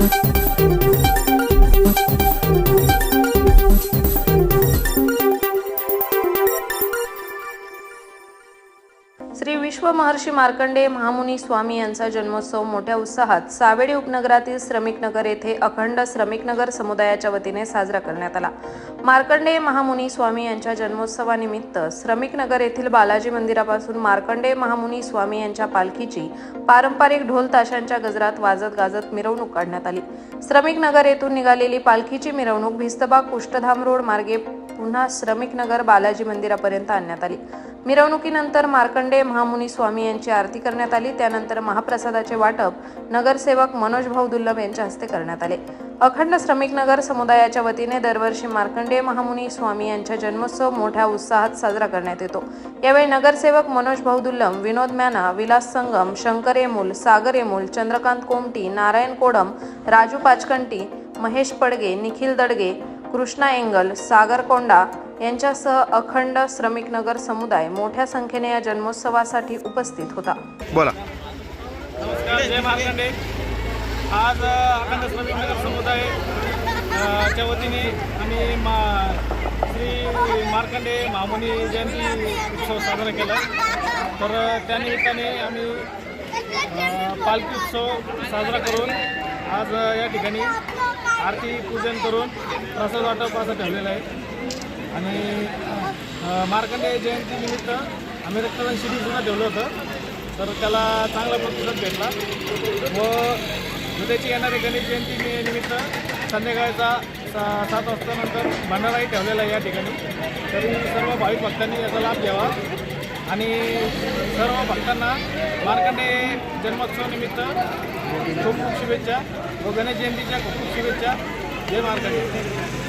thank you Shri विश्व महर्षी मार्कंडे महामुनी स्वामी यांचा जन्मोत्सव मोठ्या उत्साहात सावेडी उपनगरातील श्रमिक नगर येथे अखंड श्रमिक नगर समुदायाच्या वतीने साजरा करण्यात आला. मार्कंडे महामुनी स्वामी यांच्या जन्मोत्सवानिमित्त श्रमिक नगर येथील बालाजी मंदिरापासून मार्कंडे महामुनी स्वामी यांच्या पालखीची पारंपरिक ढोल ताशांच्या गजरात वाजत गाजत मिरवणूक काढण्यात आली. श्रमिक नगर येथून निघालेली पालखीची मिरवणूक भिस्तबाग कुष्ठधाम रोड मार्गे पुन्हा श्रमिक नगर बालाजी मंदिरापर्यंत आणण्यात आली. मिरवणुकीनंतर मार्कंडेय महामुनी स्वामी यांची आरती करण्यात आली. त्यानंतर महाप्रसादाचे वाटप नगरसेवक मनोज भाऊ दुल्लम यांच्या हस्ते करण्यात आले. अखंड श्रमिक नगर समुदायाच्या वतीने दरवर्षी मार्कंडेय महामुनी स्वामी यांचा जन्मोत्सव मोठ्या उत्साहात साजरा करण्यात येतो. यावेळी नगरसेवक मनोज भाऊ दुल्लम विनोद मॅना विलास संगम शंकर येमूल सागर येमूल चंद्रकांत कोमटी नारायण कोडम राजू पाचकंटी महेश पडगे निखिल दडगे कृष्णा एंगल सागर कोंडा यांच्यासह अखंड श्रमिक नगर समुदाय मोठ्या संख्येने या जन्मोत्सवासाठी उपस्थित होता. बोला. नमस्कार जय मार्कंडे. आज अखंड श्रमिक नगर समुदाय च्या वतीने आम्ही मा श्री मार्कंडे महामुनी जयंती उत्सव साजरा केला. तर अ, त्यानिमित्ताने आम्ही पालखी उत्सव साजरा करून आज या ठिकाणी आरती पूजन करून प्रसाद वाटप असं ठेवलेलं आहे. आणि मार्कंडेय जयंतीनिमित्त आम्ही रक्तदान शिबिर सुद्धा ठेवलं होतं. तर त्याला चांगला प्रतिसाद भेटला. व उद्याची येणारी गणेश जयंती निमित्त संध्याकाळचा सा सात वाजता नंतर भंडाराही ठेवलेला आहे या ठिकाणी. तरी सर्व भाविक भक्तांनी याचा लाभ घ्यावा. आणि सर्व भक्तांना मार्कंडेय जन्मोत्सवानिमित्त खूप खूप शुभेच्छा. व गणेश जयंतीच्या खूप शुभेच्छा. जय मार्कंडे